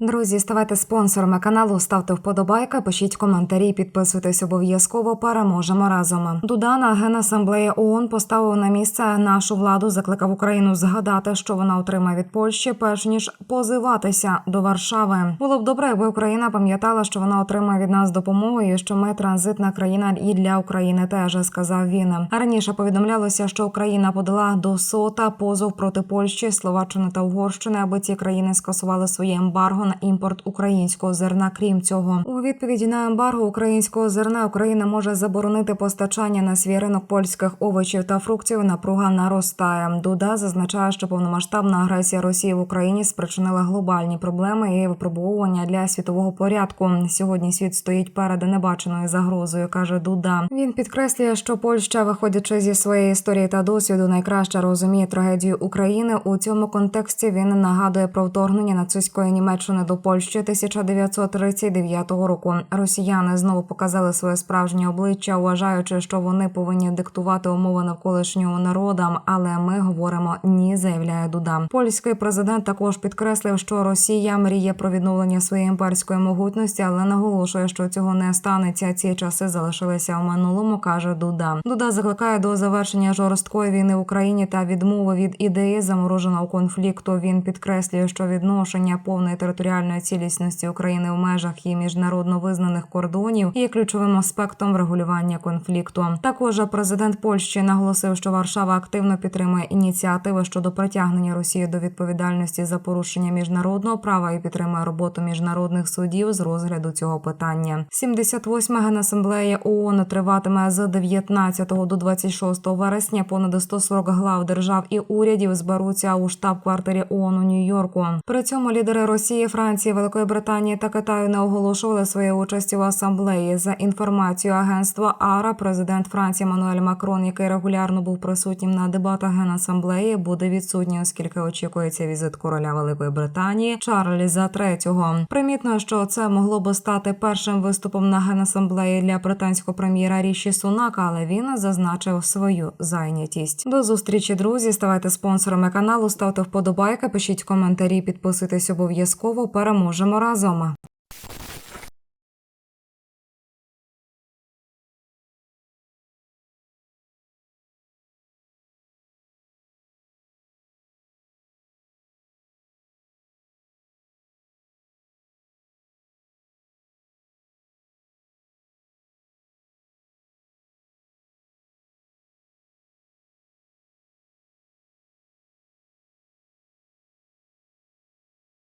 Друзі, ставайте спонсорами каналу, ставте вподобайки, пишіть коментарі, підписуйтесь обов'язково. Переможемо разом. Дуда на генасамблеї ООН поставив на місце нашу владу. Закликав Україну згадати, що вона отримає від Польщі, перш ніж позиватися до Варшави. Було б добре, якби Україна пам'ятала, що вона отримає від нас допомогу, і що ми транзитна країна і для України теж сказав він. Раніше повідомлялося, що Україна подала до СОТА позов проти Польщі, Словаччини та Угорщини, аби ці країни скасували своє ембарго на імпорт українського зерна. Крім цього, у відповіді на ембарго українського зерна Україна може заборонити постачання на свій ринок польських овочів та фруктів. Напруга наростає. Дуда зазначає, що повномасштабна агресія Росії в Україні спричинила глобальні проблеми і випробовування для світового порядку. Сьогодні світ стоїть перед небаченою загрозою, каже Дуда. Він підкреслює, що Польща, виходячи зі своєї історії та досвіду, найкраще розуміє трагедію України. У цьому контексті він нагадує про вторгнення нацистської Німеччини до Польщі 1939 року. Росіяни знову показали своє справжнє обличчя, вважаючи, що вони повинні диктувати умови навколишнього народам. Але ми говоримо ні, заявляє Дуда. Польський президент також підкреслив, що Росія мріє про відновлення своєї імперської могутності, але наголошує, що цього не станеться. Ці часи залишилися в минулому, каже Дуда. Дуда закликає до завершення жорсткої війни в Україні та відмови від ідеї замороженого конфлікту. Він підкреслює, що відношення повної територіальної цілісності України в межах її міжнародно визнаних кордонів є ключовим аспектом врегулювання конфлікту. Також президент Польщі наголосив, що Варшава активно підтримує ініціативи щодо притягнення Росії до відповідальності за порушення міжнародного права і підтримує роботу міжнародних судів з розгляду цього питання. 78-ма генасамблея ООН триватиме з 19 до 26 вересня. Понад 140 глав держав і урядів зберуться у штаб-квартирі ООН у Нью-Йорку. При цьому лідери Росії, Франції, Великої Британії та Китаю не оголошували своєї участі в асамблеї. За інформацією агентства АРА, президент Франції Мануель Макрон, який регулярно був присутнім на дебатах генасамблеї, буде відсутній, оскільки очікується візит короля Великої Британії Чарльза III. Примітно, що це могло би стати першим виступом на генасамблеї для британського прем'єра Ріші Сунака, але він зазначив свою зайнятість. До зустрічі, друзі. Ставайте спонсорами каналу, ставте вподобайки, пишіть коментарі, підписуйтесь обов'язково. Переможемо разом.